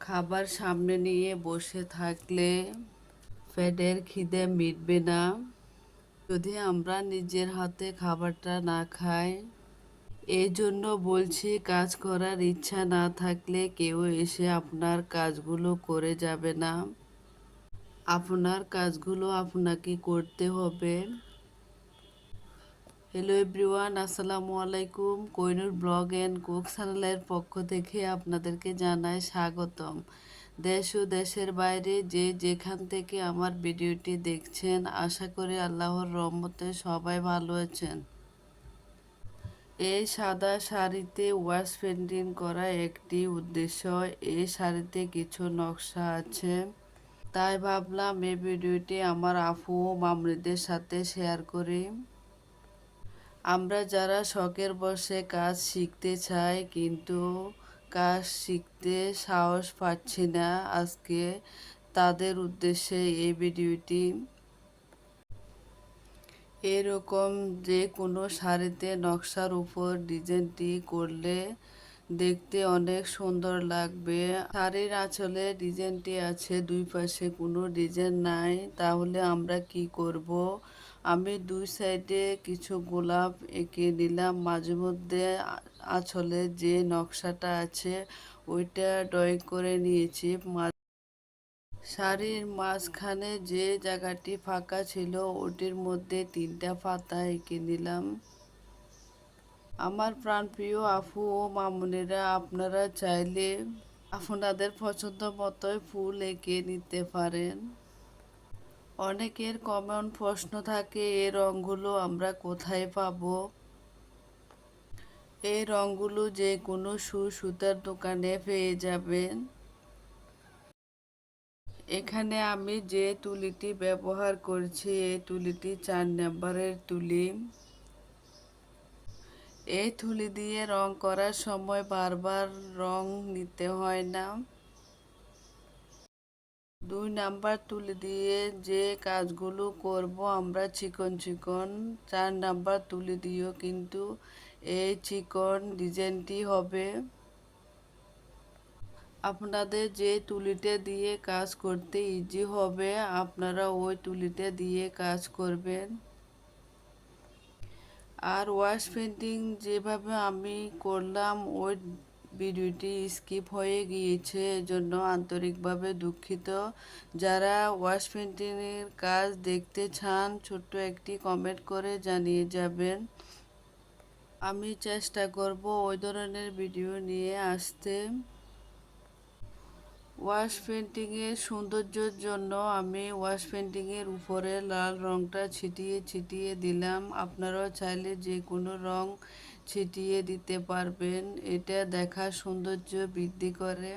খাবার সামনে নিয়ে বসে থাকলে পেটের খিদে মিটবে না। যদি আমরা নিজের হাতে খাবারটা না খাই এই জন্য বলছি কাজ করার ইচ্ছা না থাকলে কেউ এসে আপনার কাজগুলো করে যাবে না। আপনার কাজগুলো আপনাকে করতে হবে। হ্যালো এভরিওয়ান আসসালামু আলাইকুম। কোইনুর ব্লগ অ্যান্ড কুক চ্যানেলের পক্ষ থেকে আপনাদেরকে জানাই স্বাগতম। দেশ ও দেশের বাইরে যে যেখান থেকে আমার ভিডিওটি দেখছেন, আশা করি আল্লাহর রহমতে সবাই ভালো আছেন। এই সাদা শাড়িতে ওয়াশ পেন্টিং করা একটি উদ্দেশ্য। এই শাড়িতে কিছু নকশা আছে। তাই ভাবলাম এই ভিডিওটি আমার ও মামরিদের সাথে শেয়ার করি। আমরা যারা শখের বসে কাজ শিখতে চাই, কিন্তু কাজ শিখতে সাহস পাচ্ছি না আজকে, তাদের উদ্দেশ্যে এই ভিডিওটি। এরকম যে কোনো শাড়িতে নকশার উপর ডিজাইনটি করলে দেখতে অনেক সুন্দর লাগবে। শাড়ির আঁচলে ডিজাইনটি আছে, দুই পাশে কোনো ডিজাইন নাই, তাহলে আমরা কি করব? আমি দুই সাইডে কিছু গোলাপ এঁকে নিলাম। মাঝে মধ্যে আঁচলে যে নকশাটা আছে, ওইটা ড্রয়িং করে নিয়েছি। শাড়ির মাঝখানে যে জায়গাটি ফাঁকা ছিল, ওটির মধ্যে তিনটা পাতা এঁকে নিলাম। আমার প্রাণপ্রিয় আফু ও মামুনেরা, আপনারা চাইলে আপনাদের পছন্দ মতোই ফুল এঁকে নিতে পারেন। অনেকের কমন প্রশ্ন থাকে এই রঙগুলো আমরা কোথায় পাব? এই রঙগুলো যে কোনো সু সুতার দোকানে পেয়ে যাবেন। এখানে আমি যে তুলিটি ব্যবহার করছি এই তুলিটি চার নাম্বারের তুলি। এই তুলি দিয়ে রং করার সময় বারবার রং নিতে হয় না? দুই নাম্বার তুলি দিয়ে যে কাজগুলো করব আমরা চিকন চিকন, চার নাম্বার তুলি দিও কিন্তু এই চিকন ডিজাইনটি হবে। আপনাদের যে তুলিতে দিয়ে কাজ করতে ইজি হবে, আপনারা ওই তুলিতে দিয়ে কাজ করবেন। আর ওয়াশ পেন্টিং যেভাবে আমি করলাম, ওই ভিডিওটি স্কিপ হয়ে গিয়েছে এজন্য আন্তরিকভাবে দুঃখিত। যারা ওয়াশ পেন্টিংয়ের কাজ দেখতে চান, ছোট্ট একটি কমেন্ট করে জানিয়ে যাবেন। আমি চেষ্টা করব ওই ধরনের ভিডিও নিয়ে আসতে। ওয়াশ পেন্টিংয়ের সৌন্দর্যের জন্য আমি ওয়াশ পেন্টিংয়ের উপরে লাল রঙটা ছিটিয়ে ছিটিয়ে দিলাম। আপনারাও চাইলে যে কোনো রং ছিটিয়ে দিতে পারবেন। এটা দেখার সৌন্দর্য বৃদ্ধি করে।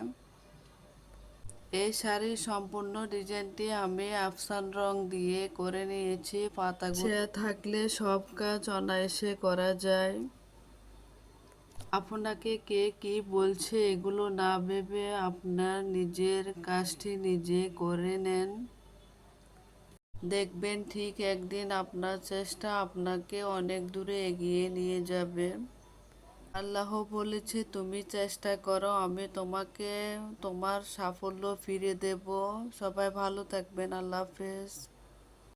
এই শাড়ির সম্পূর্ণ ডিজাইনটি আমি আফসান রং দিয়ে করে নিয়েছি। পাতাগুলো থাকলে সব কাজ অনায়াসে করা যায়। আপনাকে কে কি বলছে এগুলো না ভেবে আপনার নিজের কাজটি নিজে করে নেন। দেখবেন ঠিক একদিন আপনার চেষ্টা আপনাকে অনেক দূরে এগিয়ে নিয়ে যাবে। আল্লাহ বলেছে, তুমি চেষ্টা করো, আমি তোমাকে তোমার সাফল্য ফিরে দেব। সবাই ভালো থাকবেন, আল্লাহ হাফেজ।